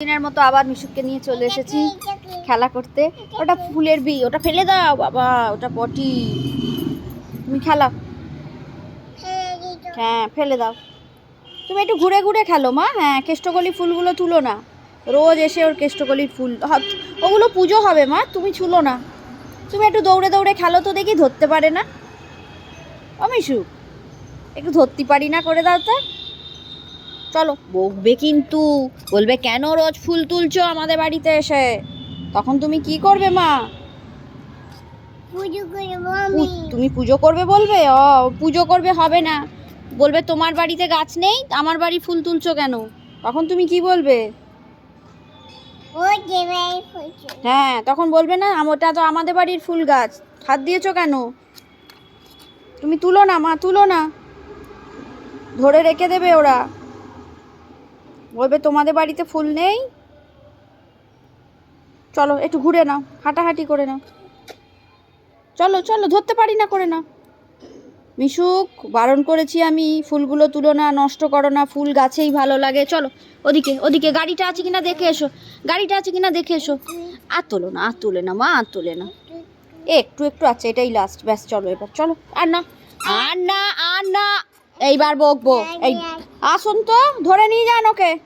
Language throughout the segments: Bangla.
দিনের মতো আবার মিশুককে নিয়ে চলে এসেছি খেলা করতে। ওটা ফুলের বি ওটা ফেলে দাও বাবা, ওটা পটি তুমি খেলা হ্যাঁ ফেলে দাও। তুমি একটু ঘুরে ঘুরে খেলো মা। হ্যাঁ কেষ্টকলি ফুলগুলো তুলো না। রোজ এসে ওর কেষ্টকলির ফুল। হ- ওগুলো পুজো হবে মা, তুমি ছুলো না। তুমি একটু দৌড়ে দৌড়ে খেলো তো দেখি ধরতে পারে না। ও মিশু একটু ধরতে পারি না করে দাও তো। চলো। বকবে কিন্তু। বলবে কেন রোজ ফুল তুলছো আমাদের বাড়িতে এসে? তখন তুমি কি করবে মা? পুজো করব তুমি পুজো করবে বলবে? ও পুজো করবে হবে না। বলবে তোমার বাড়িতে গাছ নেই আমার বাড়ি ফুল তুলছো কেন? তখন তুমি কি বলবে? হ্যাঁ তখন বলবে না ওটা তো আমাদের বাড়ির ফুল গাছ। হাত দিয়েছ কেন? তুমি তুলো না মা তুলো না। ধরে রেখে দেবে ওরা। বলবে, তোমাদের বাড়িতে ফুল নেই? চলো, একটু ঘুরে নাও, হাঁটাহাঁটি করে নাও। চলো চলো, ধরতে পারি না করে নাও মিশুক বারণ করেছি আমি, ফুলগুলো তুলো না, নষ্ট করো না, ফুল গাছেই ভালো লাগে। চলো, ওদিকে ওদিকে, গাড়িটা আছে কিনা দেখে এসো। গাড়িটা আছে কিনা দেখে এসো। আর তোলো না, আর তোলে না, মা, আর তোলে না। একটু একটু আছে এটাই লাস্ট ব্যাস, চলো এবার। চলো, আর না আর না আর না, এইবার বকবো, এই আসুন তো, ধরে নিয়ে যান ওকে।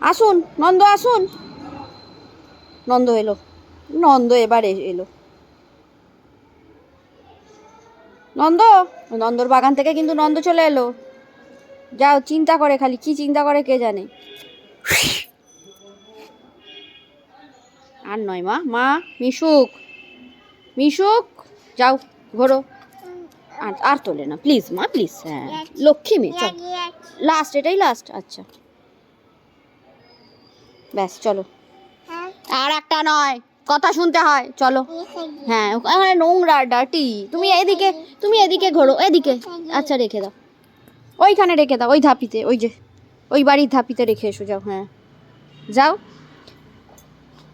আসুন, নন্দ আসুন। নন্দ এলো। নন্দ এবার এলো। নন্দ? নন্দর বাগান থেকে কিন্তু নন্দ চলে এলো। যাও, চিন্তা করে খালি, কি চিন্তা করে কে জানে। আর নয় মা মা, মিশুক। মিশুক, যাও, ঘোরো। আর আর তোলে না প্লিজ মা প্লিজ হ্যাঁ লক্ষ্মী মেয়ে, চল। লাস্ট এটাই লাস্ট আচ্ছা। ব্যাস, চলো। আর একটা নয়, কথা শুনতে হয়, চলো। হ্যাঁ ওখানে নোংরা ডাটি তুমি এদিকে তুমি এদিকে ঘোরো, এদিকে। আচ্ছা রেখে দাও। ওইখানে রেখে দাও, ওই ধাপিতে, ওই যে, ওই বাড়ির ধাপিতে রেখে এসো, যাও হ্যাঁ। যাও।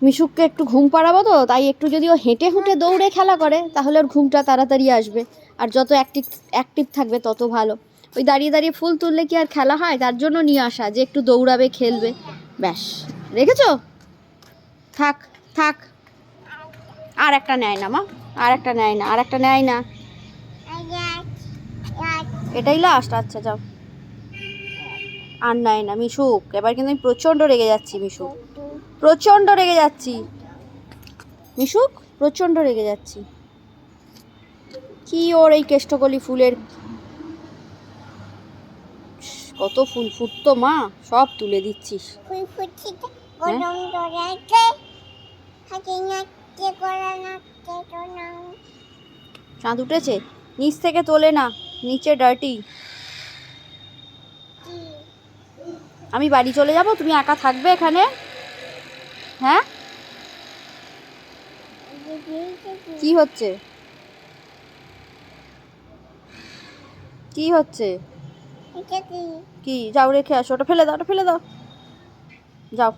মিশুককে একটু ঘুম পাড়াবো তো, তাই একটু যদি ও হেঁটে হুঁটে দৌড়ে খেলা করে, তাহলে ওর ঘুমটা তাড়াতাড়ি আসবে। আর যত অ্যাক্টিভ অ্যাক্টিভ থাকবে তত ভালো। ওই দাঁড়িয়ে দাঁড়িয়ে ফুল তুললে কি আর খেলা হয়? তার জন্য নিয়ে আসা, যে একটু দৌড়াবে, খেলবে। ব্যাস। রেখেছো? থাক থাক। আর একটা নেয় না মা, আর একটা নেয় না, আর একটা নেয় না। এটাই লাস্ট আচ্ছা যাও। আর নেয় না, মিশুক। এবার কিন্তু আমি প্রচণ্ড রেগে যাচ্ছি, মিশুক। প্রচণ্ড রেগে যাচ্ছি। মিশুক, প্রচণ্ড রেগে যাচ্ছি। কি ওর এই কেষ্টকলি ফুলের কত ফুল ফুটতো মা সব তুলে দিচ্ছিস। ফুল ফুটছে গরম ধরেছে হাতে নাচতে করা নাচতে তো না চাঁদ উঠেছে? নিচ থেকে তোলে না নিচে ডার্টি আমি বাড়ি চলে যাব তুমি একা থাকবে এখানে? হ্যাঁ? কি হচ্ছে? কি হচ্ছে? কি? যাও রেখে আসো ওটা ফেলে দাও ওটা ফেলে দাও। যাও।